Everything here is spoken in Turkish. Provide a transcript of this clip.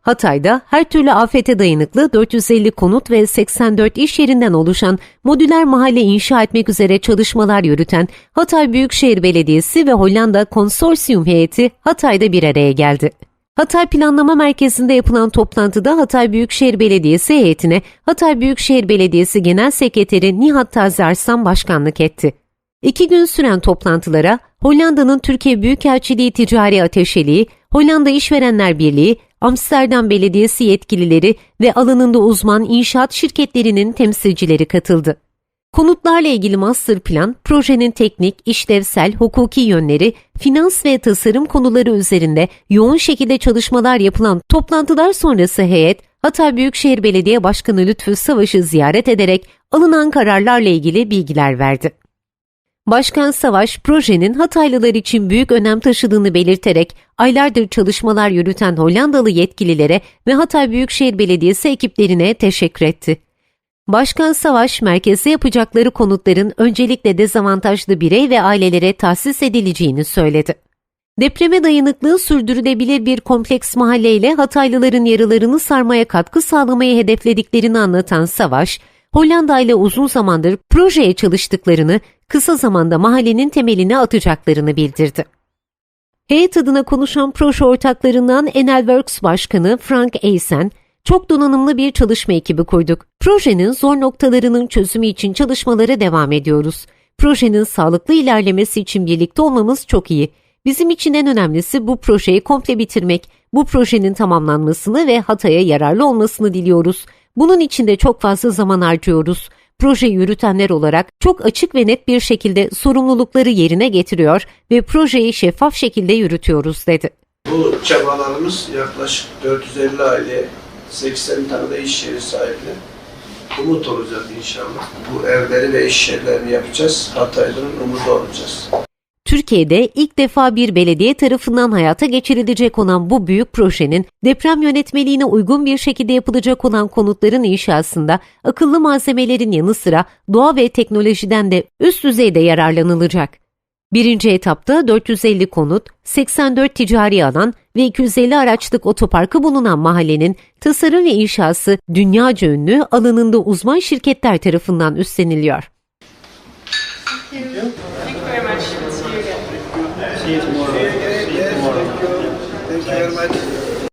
Hatay'da her türlü afete dayanıklı 450 konut ve 84 iş yerinden oluşan modüler mahalle inşa etmek üzere çalışmalar yürüten Hatay Büyükşehir Belediyesi ve Hollanda Konsorsiyum heyeti Hatay'da bir araya geldi. Hatay Planlama Merkezi'nde yapılan toplantıda Hatay Büyükşehir Belediyesi heyetine Hatay Büyükşehir Belediyesi Genel Sekreteri Nihat Tazi başkanlık etti. İki gün süren toplantılara Hollanda'nın Türkiye Büyükelçiliği Ticari Ateşeliği, Hollanda İşverenler Birliği, Amsterdam Belediyesi yetkilileri ve alanında uzman inşaat şirketlerinin temsilcileri katıldı. Konutlarla ilgili master plan, projenin teknik, işlevsel, hukuki yönleri, finans ve tasarım konuları üzerinde yoğun şekilde çalışmalar yapılan toplantılar sonrası heyet, Hatay Büyükşehir Belediye Başkanı Lütfü Savaş'ı ziyaret ederek alınan kararlarla ilgili bilgiler verdi. Başkan Savaş, projenin Hataylılar için büyük önem taşıdığını belirterek aylardır çalışmalar yürüten Hollandalı yetkililere ve Hatay Büyükşehir Belediyesi ekiplerine teşekkür etti. Başkan Savaş, merkezde yapacakları konutların öncelikle dezavantajlı birey ve ailelere tahsis edileceğini söyledi. Depreme dayanıklığı sürdürülebilir bir kompleks mahalleyle Hataylıların yaralarını sarmaya katkı sağlamayı hedeflediklerini anlatan Savaş, Hollanda ile uzun zamandır projeye çalıştıklarını, kısa zamanda mahallenin temelini atacaklarını bildirdi. Heyet adına konuşan proje ortaklarından Enelworks Başkanı Frank Eysen, çok donanımlı bir çalışma ekibi kurduk. Projenin zor noktalarının çözümü için çalışmalara devam ediyoruz. Projenin sağlıklı ilerlemesi için birlikte olmamız çok iyi. Bizim için en önemlisi bu projeyi komple bitirmek, bu projenin tamamlanmasını ve Hatay'a yararlı olmasını diliyoruz. Bunun için de çok fazla zaman harcıyoruz. Proje yürütenler olarak çok açık ve net bir şekilde sorumlulukları yerine getiriyor ve projeyi şeffaf şekilde yürütüyoruz dedi. Bu çabalarımız yaklaşık 450 aile, 80 tane de iş yeri sahibi. Umut olacak inşallah. Bu evleri ve iş yerlerini yapacağız. Hataylı'nın umudu olacağız. Türkiye'de ilk defa bir belediye tarafından hayata geçirilecek olan bu büyük projenin deprem yönetmeliğine uygun bir şekilde yapılacak olan konutların inşasında akıllı malzemelerin yanı sıra doğa ve teknolojiden de üst düzeyde yararlanılacak. Birinci etapta 450 konut, 84 ticari alan ve 250 araçlık otoparkı bulunan mahallenin tasarım ve inşası dünyaca ünlü alanında uzman şirketler tarafından üstleniliyor. Thank See you tomorrow. See you tomorrow. Thank you, Thank you very much.